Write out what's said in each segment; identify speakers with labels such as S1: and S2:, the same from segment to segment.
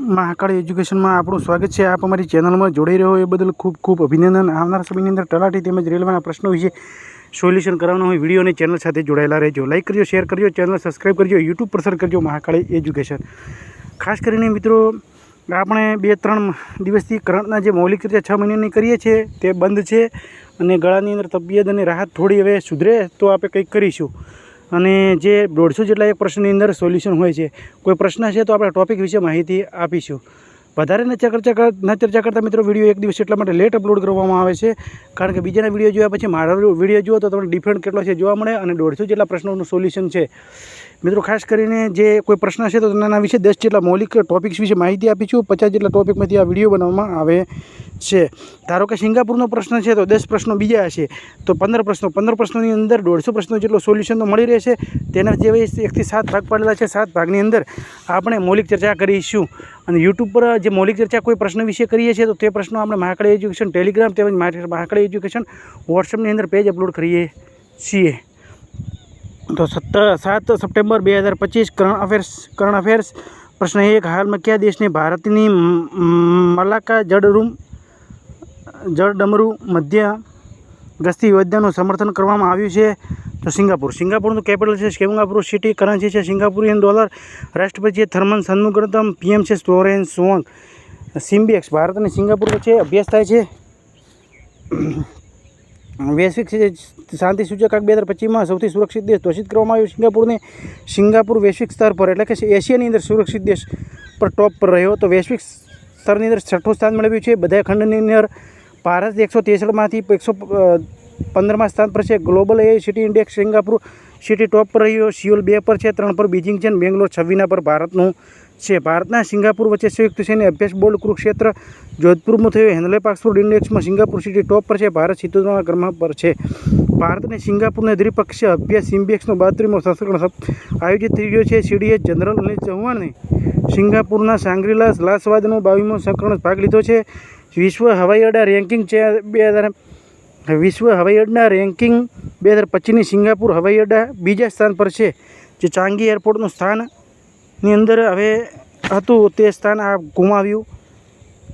S1: મહાકાળી એજ્યુકેશનમાં આપણું સ્વાગત છે. આપ અમારી ચેનલમાં જોડાઈ રહ્યો એ બદલ ખૂબ ખૂબ અભિનંદન. આવનાર સમયની અંદર તલાટી તેમજ રેલવેના પ્રશ્નો વિશે સોલ્યુશન કરવાનો હોય વીડિયો અને ચેનલ સાથે જોડાયેલા રહેજો. લાઇક કરજો શેર કરજો ચેનલ સબસ્ક્રાઈબ કરજો યુટ્યુબ પર સર્ચ કરજો મહાકાળી એજ્યુકેશન. ખાસ કરીને મિત્રો, આપણે બે ત્રણ દિવસથી કરંટના જે મૌલિક રીતે છ મહિનાની કરીએ છીએ, તે બંધ છે અને ગળાની અંદર તબિયત અને રાહત થોડી હવે સુધરે તો આપણે કંઈક કરીશું. અને જે દોઢસો જેટલા એક પ્રશ્નની અંદર સોલ્યુશન હોય છે, કોઈ પ્રશ્ન છે તો આપણે ટોપિક વિશે માહિતી આપીશું. વધારે ન ચર્ચા ન ચર્ચા કરતા મિત્રો વીડિયો એક દિવસ એટલા માટે લેટ અપલોડ કરવામાં આવે છે, કારણ કે બીજાના વીડિયો જોયા પછી મારો વીડિયો જુઓ તો તમને ડિફરન્ટ કેટલો છે જોવા મળે અને દોઢસો જેટલા પ્રશ્નોનું સોલ્યુશન છે. મિત્રો ખાસ કરીને જે કોઈ પ્રશ્ન છે તો તેના વિશે દસ જેટલા મૌલિક ટોપિક્સ વિશે માહિતી આપીશું, પચાસ જેટલા ટોપિકમાંથી આ વીડિયો બનાવવામાં આવે. છે. ધારો કે સિંગાપુરનો પ્રશ્ન છે તો દસ પ્રશ્નો બીજા હશે. તો પંદર પ્રશ્નો, પંદર પ્રશ્નોની અંદર દોઢસો પ્રશ્નો જેટલો સોલ્યુશન તો મળી રહેશે. તેના જે એકથી સાત ભાગ પાડેલા છે, સાત ભાગની અંદર આપણે મૌલિક ચર્ચા કરીશું. અને યુટ્યુબ પર જે મૌલિક ચર્ચા કોઈ પ્રશ્ન વિશે કરીએ છીએ તો તે પ્રશ્નો આપણે મહાકાળી એજ્યુકેશન, ટેલિગ્રામ તેમજ મહાકાળી એજ્યુકેશન વોટ્સઅપની અંદર પેજ અપલોડ કરીએ છીએ. તો સત્તર, સાત સપ્ટેમ્બર બે હજાર પચીસ કરંટ અફેર્સ કરંટ અફેર્સ પ્રશ્ન એક, હાલમાં કયા દેશને ભારતની મલાકા જળરૂમ જળડમરૂ મધ્ય ગસ્તી યોજનાનું સમર્થન કરવામાં આવ્યું છે. તો સિંગાપુર. સિંગાપુરનું કેપિટલ છે સિંગાપુર સિટી કરન્સી છે સિંગાપુરિયન ડોલર રાષ્ટ્રપતિ છે થર્મન સન્મુગ્રતમ પીએમ છે સ્ટોરેન સોંગ. સિમ્બિએક્સ ભારત અને સિંગાપુર વચ્ચે અભ્યાસ થાય છે. વૈશ્વિક શાંતિ સૂચકાંક બે હજાર પચીસમાં સૌથી સુરક્ષિત દેશ ઘોષિત કરવામાં આવ્યું સિંગાપુરને. સિંગાપુર વૈશ્વિક સ્તર પર, એટલે કે એશિયાની અંદર સુરક્ષિત દેશ પર ટોપ પર રહ્યો. તો વૈશ્વિક સ્તરની અંદર છઠ્ઠું સ્થાન મેળવ્યું છે. બધા ખંડની અંદર ભારત એકસો ત્રેસઠમાંથી એકસો પંદરમાં સ્થાન પર છે. Global A city index Singapore city top પર રહ્યો. સિયોલ બે પર છે, ત્રણ પર બીજિંગ છે અને બેંગ્લોર છવ્વીના પર ભારતનું છે. ભારતના સિંગાપુર વચ્ચે સંયુક્ત અને અભ્યાસ બોર્ડ કુરુક્ષેત્ર જોધપુરમાં થયો. હેન્ડલે પાક્સફોર્ડ ઇન્ડેક્સમાં સિંગાપુર સિટી ટોપ પર છે, ભારત સિત્તોતેરના ક્રમાંક પર છે. ભારત અને સિંગાપુરને દ્વિપક્ષીય અભ્યાસ સિમ્બેક્સનો બાત્રીમો સંસ્કરણ આયોજિત થઈ રહ્યો છે. સીડીએસ જનરલ અનિલ ચૌહાણે સિંગાપુરના સાંગ્રીલા લાસવાદનો બાવીમો સંસ્કરણ ભાગ લીધો છે. વિશ્વ હવાઈ અડા રેન્કિંગ છે બે હજાર વિશ્વ હવાઈ અડ્ડા રેન્કિંગ બે હજાર પચીસની સિંગાપુર હવાઈ અડા બીજા સ્થાન પર છે, જે ચાંગી એરપોર્ટનું સ્થાનની અંદર હવે હતું તે સ્થાન આ ગુમાવ્યું.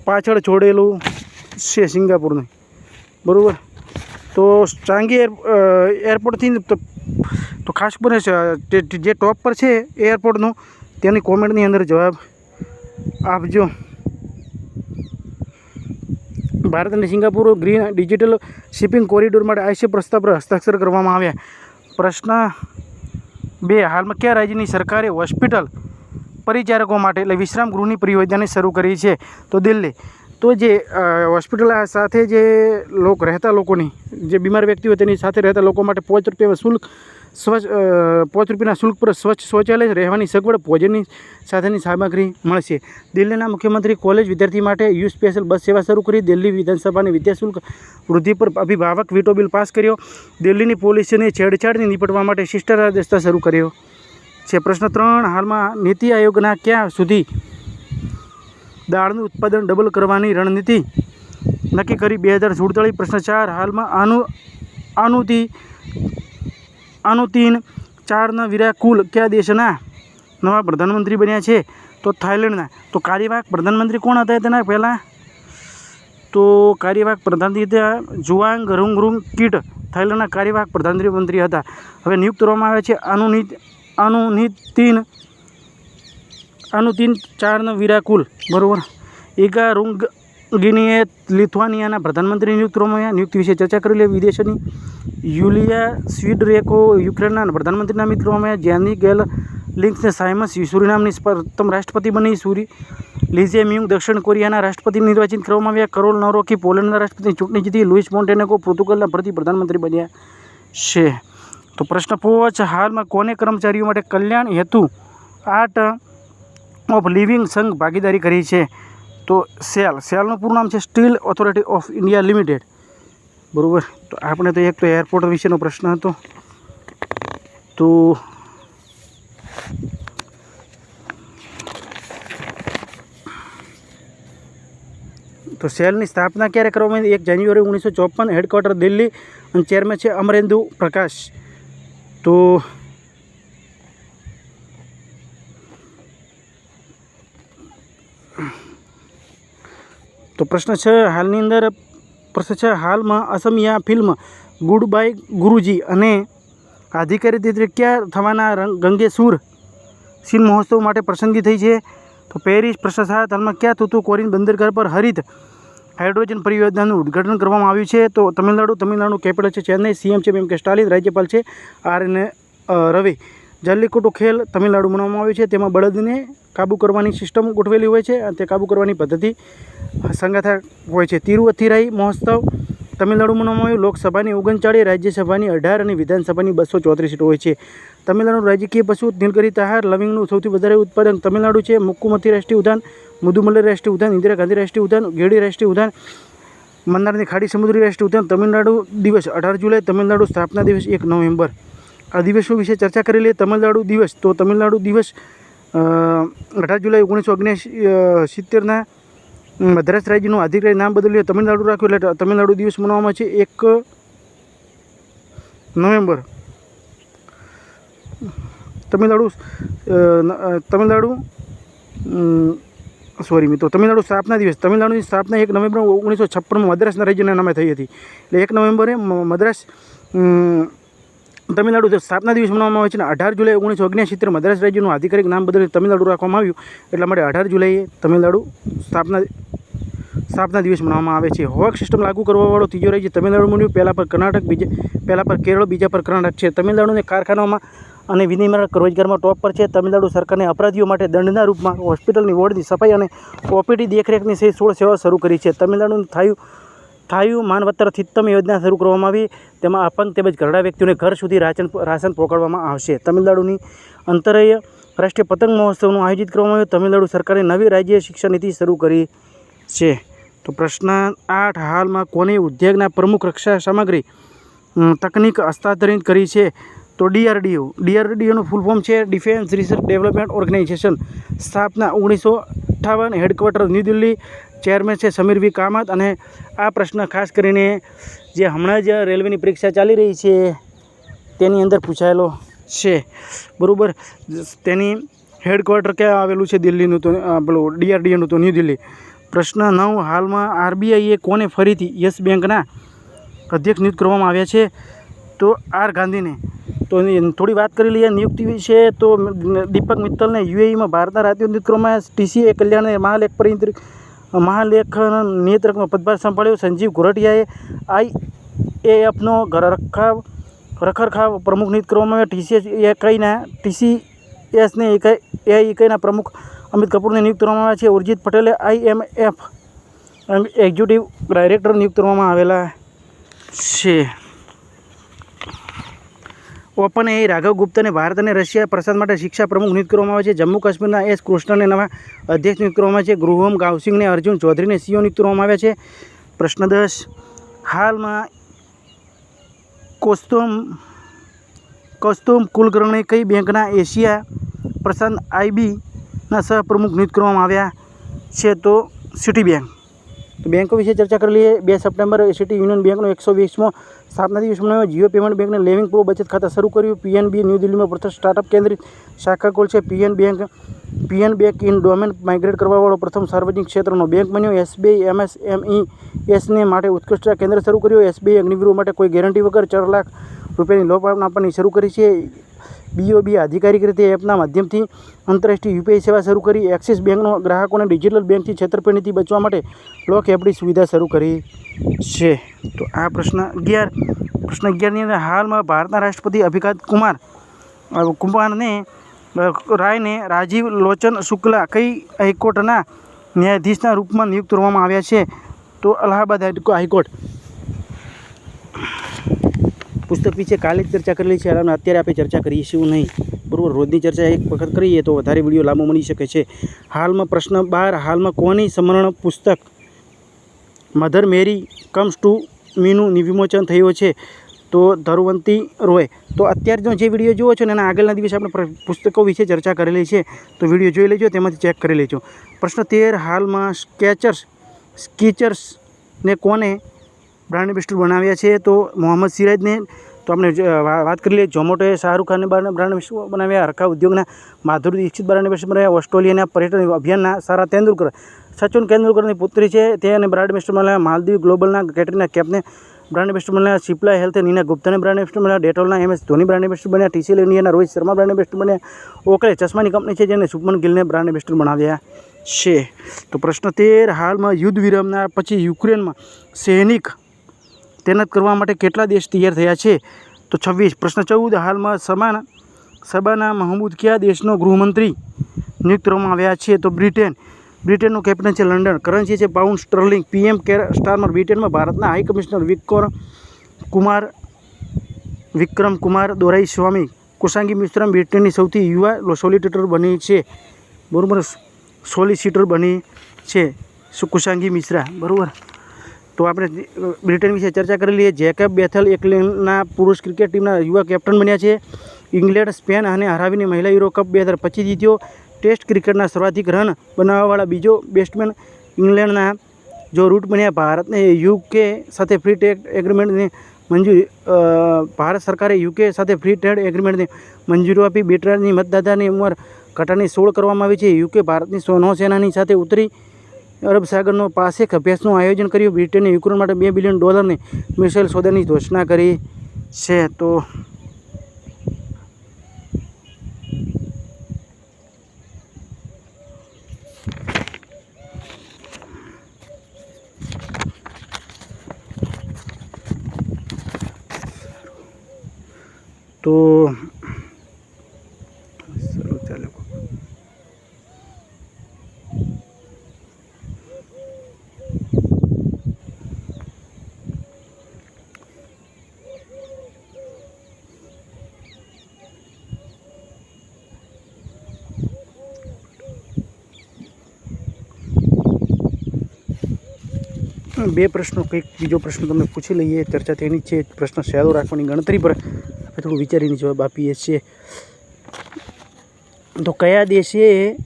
S1: પાછળ છોડેલું છે સિંગાપુરનું. બરાબર? તો ચાંગી એર એરપોર્ટથી તો ખાસ કરીને જે ટોપ પર છે એરપોર્ટનું, તેની કોમેન્ટની અંદર જવાબ આપજો. ભારત અને Singapore green digital shipping corridor માટે આઈસી પ્રસ્તાવ પર હસ્તાક્ષર કરવામાં આવ્યા. પ્રશ્ન બે, હાલમાં કયા રાજ્યની સરકારે હોસ્પિટલ પરિચારકો માટે એટલે વિશ્રામ ગૃહની પરિયોજનાને શરૂ કરી છે? તો દિલ્હી. તો જે હોસ્પિટલ સાથે જે લોક, રહેતા લોકોની, જે બીમાર વ્યક્તિ હોય તેની સાથે રહેતા લોકો માટે પાંચ રૂપિયામાં શુલ્ક સ્વચ્છ પાંચ રૂપિયાના શુલ્ક પર સ્વચ્છ શૌચાલય રહેવાની સગવડ ભોજનની સાથેની સામગ્રી મળશે. દિલ્હીના મુખ્યમંત્રી કોલેજ વિદ્યાર્થી માટે યુ સ્પેશિયલ બસ સેવા શરૂ કરી. દિલ્હી વિધાનસભાની વિદ્યા શુલ્ક વૃદ્ધિ પર અભિભાવક વીટો બિલ પાસ કર્યો. દિલ્હીની પોલીસની છેડછાડની નિપટવા માટે શિષ્ટાચાર રસ્તા શરૂ કર્યો છે. પ્રશ્ન ત્રણ, હાલમાં નીતિ આયોગના ક્યાં સુધી દાળનું ઉત્પાદન ડબલ કરવાની રણનીતિ નક્કી કરી? બે હજાર સુડતાળીસ પ્રશ્ન ચાર, હાલમાં આનુ આનુતિ આનુતીન ચારના વિરાકુલ કયા દેશના નવા પ્રધાનમંત્રી બન્યા છે? તો થાઇલેન્ડના. તો કાર્યવાહક પ્રધાનમંત્રી કોણ હતા તેના પહેલાં? તો કાર્યવાહક પ્રધાનમંત્રી હતા, જુઆંગ રૂંગરૂંગ કીટ થાઇલેન્ડના કાર્યવાહક પ્રધાનમંત્રી હતા. હવે નિયુક્ત કરવામાં આવ્યા છે અનુનિત અનુનીતિન અનુતિન ચારનો વિરાકુલ બરાબર? એગા રૂંગ ગિનીએ લિથુઆનિયાના પ્રધાનમંત્રી નિયુક્ત કરવામાં નિયુક્તિ વિશે ચર્ચા કરી લે વિદેશની. યુલિયા સ્વીડરેકો યુક્રેનના પ્રધાનમંત્રીના મિત્ર કરવામાં જ્યાંની ગેલ લિંક્સને સાયમસ સુરિનામની પ્રથમ રાષ્ટ્રપતિ બની. સુરી લીઝે મ્યુંગ દક્ષિણ કોરિયાના રાષ્ટ્રપતિ નિર્વાચિત કરવામાં આવ્યા. કરોલ નવરોકી પોલેન્ડના રાષ્ટ્રપતિ ચૂંટણી જીતી લુઇસ મોન્ટેનેકો પોર્તુગલના પ્રતિ પ્રધાનમંત્રી બન્યા છે. તો પ્રશ્ન પાંચ હાલમાં કોને કર્મચારીઓ માટે કલ્યાણ હેતુ આર્ટ ઓફ લિવિંગ સંઘ ભાગીદારી કરી છે? તો સેલ, સેલનું પૂરું નામ છે Steel Authority of India Limited. બરાબર? તો આપણે તો એક તો એરપોર્ટ વિશેનો પ્રશ્ન હતો. તો તો સેલની સ્થાપના ક્યારે કરવામાં આવી? એક જાન્યુઆરી ઓગણીસો ચોપન હેડક્વાર્ટર દિલ્હી, અને ચેરમેન છે અમરેન્દુ પ્રકાશ. તો તો પ્રશ્ન છે, હાલની અંદર પ્રશ્ન છે, હાલમાં Asamiya film good bye Guruji અને આધિકારી ક્યાં થવાના ગંગે સૂર સિન મહોત્સવ માટે પસંદગી થઈ છે? તો પેરિસ પ્રશ્ન સાત હાલમાં ક્યાં કોરિન બંદરગાહ પર હરિત હાઇડ્રોજન પરિયોજનાનું ઉદ્ઘાટન કરવામાં આવ્યું છે? તો તમિલનાડુ તમિલનાડુ કેપિટલ છે, ચેન્નઈ, સીએમ છે એમ કે સ્ટાલિન, રાજ્યપાલ છે, આર એન રવિ. જલ્લીકટ્ટુ ખેલ તમિલનાડુ મનાવવામાં આવ્યું છે. તેમાં બળદને કાબૂ કરવાની સિસ્ટમ ગોઠવેલી હોય છે અને તે કાબૂ કરવાની પદ્ધતિ સંગાથા હોય છે. તિરુવથિરાઈ મહોત્સવ તમિલનાડુ મનાવવામાં આવ્યું. લોકસભાની ઓગણચાળીસ રાજ્યસભાની અઢાર અને વિધાનસભાની બસો ચોત્રીસ સીટો હોય છે. તમિલનાડુ રાજકીય પશુ નીલગરી તહાર, લવિંગનું સૌથી વધારે ઉત્પાદન તમિલનાડુ છે. મુક્કુમતી રાષ્ટ્રીય ઉદ્યાન મુદુમલઈ રાષ્ટ્રીય ઉદ્યાન, ઇન્દિરા ગાંધી રાષ્ટ્રીય ઉદ્યાન ગેડી રાષ્ટ્રીય ઉદ્યાન, મન્નારની ખાડી સમુદ્રી રાષ્ટ્રીય ઉદ્યાન, તમિલનાડુ દિવસ અઢાર જુલાઈ, તમિલનાડુ સ્થાપના દિવસ એક નવેમ્બર. દિવસો વિશે ચર્ચા કરી લઈએ તમિલનાડુ દિવસ. તો તમિલનાડુ દિવસ અઢાર જુલાઈ ઓગણીસો ઓગણીસ સિત્તેરના મદ્રાસ રાજ્યનું અધિકારી નામ બદલ્યું. તમિલનાડુ રાખ્યું એટલે તમિલનાડુ દિવસ મનાવવામાં છે એક નવેમ્બર. તમિલનાડુ તમિલનાડુ સોરી મિત્રો, તમિલનાડુ સ્થાપના દિવસ. તમિલનાડુની સ્થાપના એક નવેમ્બર ઓગણીસો છપ્પનમાં મદ્રાસના રાજ્યના નામે થઈ હતી. એટલે એક નવેમ્બરે મદ્રાસ તમિલનાડુ જે સ્થાપના દિવસ મનાવવામાં આવે છે અને અઢાર જુલાઈ ઓગણીસો ઓગણસિત્તેર મદ્રાસ રાજ્યનું આધિકારિક નામ બદલીને તમિલનાડુ રાખવામાં આવ્યું. એટલા માટે અઢાર જુલાઈએ તમિલનાડુ સ્થાપના સ્થાપના દિવસ મનાવવામાં આવે છે. હોક સિસ્ટમ લાગુ કરવાવાળો ત્રીજો રાજ્ય તમિલનાડુ બન્યું. પહેલા પર કર્ણાટક, બીજા પહેલા પર કેરળ, બીજા પર કર્ણાટક છે. તમિલનાડુને કારખાનામાં અને વિનિમયક રોજગારમાં ટોપ પર છે. તમિલનાડુ સરકારને અપરાધીઓ માટે દંડના રૂપમાં હોસ્પિટલની વોર્ડની સફાઈ અને ઓપીડી દેખરેખની સહિત સોળ સેવા શરૂ કરી છે. તમિલનાડુનું થાયું થાયું માનવત્તર થિત્તમ યોજના શરૂ કરવામાં આવી. તેમાં અપંગ તેમજ ઘરડા વ્યક્તિઓને ઘર સુધી રાશન રાશન પહોંચાડવામાં આવશે. તમિલનાડુની અંતરય રાષ્ટ્રીય પતંગ મહોત્સવનું આયોજિત કરવામાં આવ્યું. તમિલનાડુ સરકારે નવી રાજ્ય શિક્ષણ નીતિ શરૂ કરી છે. તો પ્રશ્ન આઠ, હાલમાં કોની ઉદ્યોગના પ્રમુખ રક્ષા સામગ્રી તકનીક હસ્તાંતરિત કરી છે? તો ડીઆરડીઓ. ડીઆરડીઓનું ફૂલ ફોર્મ છે ડિફેન્સ રિસર્ચ ડેવલપમેન્ટ ઓર્ગેનાઇઝેશન સ્થાપના ઓગણીસો અઠ્ઠાવન હેડક્વાર્ટર ન્યૂ દિલ્હી ચેરમેન છે સમીર વી કામત અને આ પ્રશ્ન ખાસ કરીને જે હમણાં જ રેલવેની પરીક્ષા ચાલી રહી છે, તેની અંદર પૂછાયેલો છે. બરાબર? તેની હેડક્વાર્ટર ક્યાં આવેલું છે દિલ્હીનું તો પેલું ડીઆરડીએનું તો ન્યૂ દિલ્હી પ્રશ્ન નવ, હાલમાં આરબીઆઈએ કોને ફરીથી યસ બેંકના અધ્યક્ષ નિયુક્ત કરવામાં આવ્યા છે? તો આર ગાંધીને. તો થોડી વાત કરી લઈએ, નિયુક્તિ વિશે તો દીપક મિત્તલને યુએઈમાં ભારતના રાજ્ય નિયુક્ત કરવામાં ટીસીએ કલ્યાણ મહાલેખ પરિંત્ર મહાલેખ નિયંત્રકનો પદભાર સંભાળ્યો. સંજીવ ઘોરટિયાએ આઈએએફનો રખાવ રખરખાવ પ્રમુખ નિયુક્ત કરવામાં આવ્યા. ટીસીએસ એકાઈના ટીસીએસને એકાઈ એઆઈ ઇકાઈના પ્રમુખ અમિત કપૂરને નિયુક્ત કરવામાં આવ્યા છે. ઉર્જિત પટેલે આઈએમએફ એક્ઝિક્યુટિવ ડાયરેક્ટર નિયુક્ત કરવામાં આવેલા છે. ઓપન એ રાઘવ ગુપ્તાને ભારત અને રશિયા પ્રસાદ માટે શિક્ષા પ્રમુખ નિયુક્ત કરવામાં આવે છે. જમ્મુ કાશ્મીરના એસ કૃષ્ણને નવા અધ્યક્ષ નિયુક્ત કરવામાં આવે છે. ગૃહમ ગાવસિંહને અર્જુન ચૌધરીને સીઓ નિયુક્ત કરવામાં આવ્યા છે. પ્રશ્ન દસ હાલમાં કોસ્તુમ, કૌસ્તુમ કુલકર્ણી કઈ બેંકના એશિયા પ્રશાંત આઈબીના સહપ્રમુખ નિયુક્ત કરવામાં આવ્યા છે તો સિટી બેંક. બેંકો વિશે ચર્ચા કરી લઈએ. બે સપ્ટેમ્બર સિટી યુનિયન બેંકનો એકસો વીસમો સ્થાપના દિવસમાં જીઓ પેમેન્ટ બેંકને લેવિંગ પ્રો બચત ખાતા શરૂ કર્યું. પીએનબી ન્યૂ દિલ્હીમાં પ્રથમ સ્ટાર્ટઅપ કેન્દ્રિત શાખા ખોલ છે PN bank PN bank in domain migrate કરવાવાળો પ્રથમ સાર્વજનિક ક્ષેત્રનો બેંક બન્યો. એસબીઆઈ, એમએસએમઈ એસને માટે ઉત્કૃષ્ટતા કેન્દ્ર શરૂ કર્યું. એસબીઆઈ અગ્નિવીરો માટે કોઈ ગેરંટી વગર ચાર લાખ રૂપિયાની લોન આપવાની શરૂ કરી છે. બીઓબી આધિકારિક રીતે એપના માધ્યમથી આંતરરાષ્ટ્રીય યુપીઆઈ સેવા શરૂ કરી. એક્સિસ બેંકનો ગ્રાહકોને ડિજિટલ બેંકથી છેતરપિંડીથી બચવા માટે લોક એપની સુવિધા શરૂ કરી છે. તો આ પ્રશ્ન અગિયાર. પ્રશ્ન અગિયારની અંદર હાલમાં ભારતના રાષ્ટ્રપતિ અભિકાત કુમાર કુમારને રાયને રાજીવ લોચન શુક્લા કઈ હાઈકોર્ટના ન્યાયાધીશના રૂપમાં નિયુક્ત કરવામાં આવ્યા છે? તો અલ્હાબાદ હાઈકો- હાઈકોર્ટ. પુસ્તક વિશે કાલે જ ચર્ચા કરેલી છે અને અત્યારે આપણે ચર્ચા કરીશું નહીં. બરાબર, રોજની ચર્ચા એક વખત કરીએ તો વધારે વીડિયો લાંબો મળી શકે છે. હાલમાં પ્રશ્ન બાર, હાલમાં કોની સ્મરણ પુસ્તક? મધર મેરી કમ્સ ટુ મીનું વિમોચન થયો છે. તો ધરુવંતી રોય, તો અત્યારનો જે વીડિયો જુઓ છો ને, એના આગળના દિવસે આપણે પુસ્તકો વિશે ચર્ચા કરેલી છે. તો વીડિયો જોઈ લેજો, તેમાંથી ચેક કરી લેજો. પ્રશ્ન તેર, હાલમાં સ્કેચર્સ, સ્કીચર્સને કોને બ્રાન્ડ એમ્બેસેડર બનાવ્યા છે તો મોહમ્મદ સિરાજને તો આપણે વાત કરી લઈએ. ઝોમેટોએ શાહરૂખ ખાનને બ્રાન્ડ બ્રાન્ડ બનાવ્યા. હરખા ઉદ્યોગના માધુરી દીક્ષિત બ્રાન્ડ એમ્બેસેડર બનાવ્યા. ઓસ્ટ્રેલિયાના પર્યટન અભિયાનના સારા તેંડુલકર સચિન તેંડુલકરની પુત્રી છે તે અને બ્રાન્ડ એમ્બેસેડર બનાવ્યા. માલદીવ ગ્લોબલના કેટરીના કેપને બ્રાન્ડ એમ્બેસેડર બનાવ્યા. સિપ્લા હેલ્થ નીના ગુપ્તાને બ્રાન્ડ એમ્બેસેડર બનાવ્યા. ડેટોલના એમએસ ધોની બ્રાન્ડ એમ્બેસેડર બન્યા ટીસીએલ ઇન્ડિયાના રોહિત શર્મા બ્રાન્ડ એમ્બેસેડર બન્યા ઓકલે ચશ્માની કંપની છે જેને શુભમન ગિલને બ્રાન્ડ એમ્બેસેડર બનાવ્યા છે. તો પ્રશ્ન તેર, હાલમાં યુદ્ધ વિરામના પછી યુક્રેનમાં સૈનિક તૈનાત કરવા માટે કેટલા દેશ તૈયાર થયા છે? તો છવ્વીસ. પ્રશ્ન ચૌદ. હાલમાં સમાના સબાના મહમૂદ કયા દેશનો ગૃહમંત્રી નિયુક્ત કરવામાં આવ્યા છે? તો બ્રિટેન. બ્રિટેનનું કેપિટલ છે લંડન. કરન્સી છે pound sterling. PM Keir Starmer બ્રિટનમાં ભારતના high commissioner Vikram Kumar Vikram Kumar Doraiswamy કુશાંગી મિશ્રમ બ્રિટેનની સૌથી યુવા સોલિસિટર બની છે. બરાબર. સોલિસિટર બની છે શું કુશાંગી મિશ્રા. બરાબર. તો આપણે બ્રિટન વિશે ચર્ચા કરી લઈએ. જેકબ બેથલ ઇંગ્લેન્ડના પુરુષ ક્રિકેટ ટીમના યુવા કેપ્ટન બન્યા છે. ઇંગ્લેન્ડ, સ્પેન અને હરાવીને મહિલા યુરો કપ બે હજાર જીત્યો. ટેસ્ટ ક્રિકેટના સર્વાધિક રન બનાવવાવાળા બીજો બેટ્સમેન ઇંગ્લેન્ડના જો રૂટ બન્યા. ભારતને યુકે સાથે ફ્રી ટ્રેડ એગ્રીમેન્ટને મંજૂરી ભારત સરકારે યુકે સાથે ફ્રી ટ્રેડ એગ્રીમેન્ટને મંજૂરી આપી. બેટરાની મતદાતાની ઉંમર ઘટાડીને સોળ કરવામાં આવી છે. યુકે ભારતની સો- નૌસેનાની સાથે ઉત્તરી અરબ સાગરનો પાસેક અભ્યાસનું આયોજન કર્યું. બ્રિટને યુક્રેન માટે બે બિલિયન ડોલરની મિસાઇલ સોદાની ઘોષણા કરી છે. તો તો સારું ચાલો બે પ્રશ્નો, કંઈક બીજો પ્રશ્ન તમને પૂછી લઈએ. ચર્ચા તેની છે. પ્રશ્ન સહેલો રાખવાની ગણતરી પર આપણે થોડું વિચારીને જવાબ આપીએ છીએ. તો કયા દેશે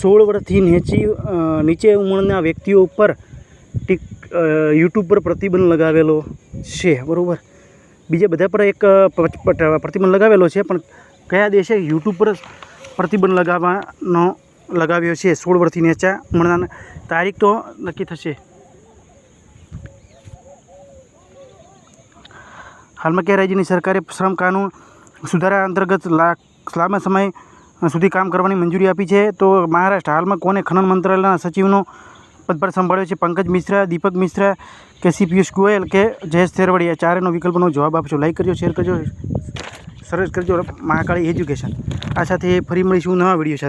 S1: સોળ વર્ષથી નીચી નીચે ઉંમરના વ્યક્તિઓ ઉપર ટીક યુટ્યુબ પર પ્રતિબંધ લગાવેલો છે? બરાબર? બીજા બધા પર એક પ્રતિબંધ લગાવેલો છે, પણ કયા દેશે યુટ્યુબ પર પ્રતિબંધ લગાવવાનો, લગાવ્યો છે? સોળ વર્ષથી નીચા ઉંમરના, તારીખ તો નક્કી થશે. હાલમાં કે રાજ્યની સરકારે શ્રમ કાનૂન સુધારા અંતર્ગત લાંબા સમય સુધી કામ કરવાની મંજૂરી આપી છે. તો મહારાષ્ટ્ર, હાલમાં કોને ખનન મંત્રાલયના સચિવનો પદભાર સંભાળ્યો છે? પંકજ મિશ્રા, દીપક મિશ્રા કે સી. પિયુષ ગોયલ કે જયેશ થેરવડિયા? ચારેનો વિકલ્પનો જવાબ આપશો. લાઈક કરજો, શેર કરજો સરસ કરજો. મહાકાળી એજ્યુકેશન. આ સાથે ફરી મળીશું નવા વીડિયો સાથે.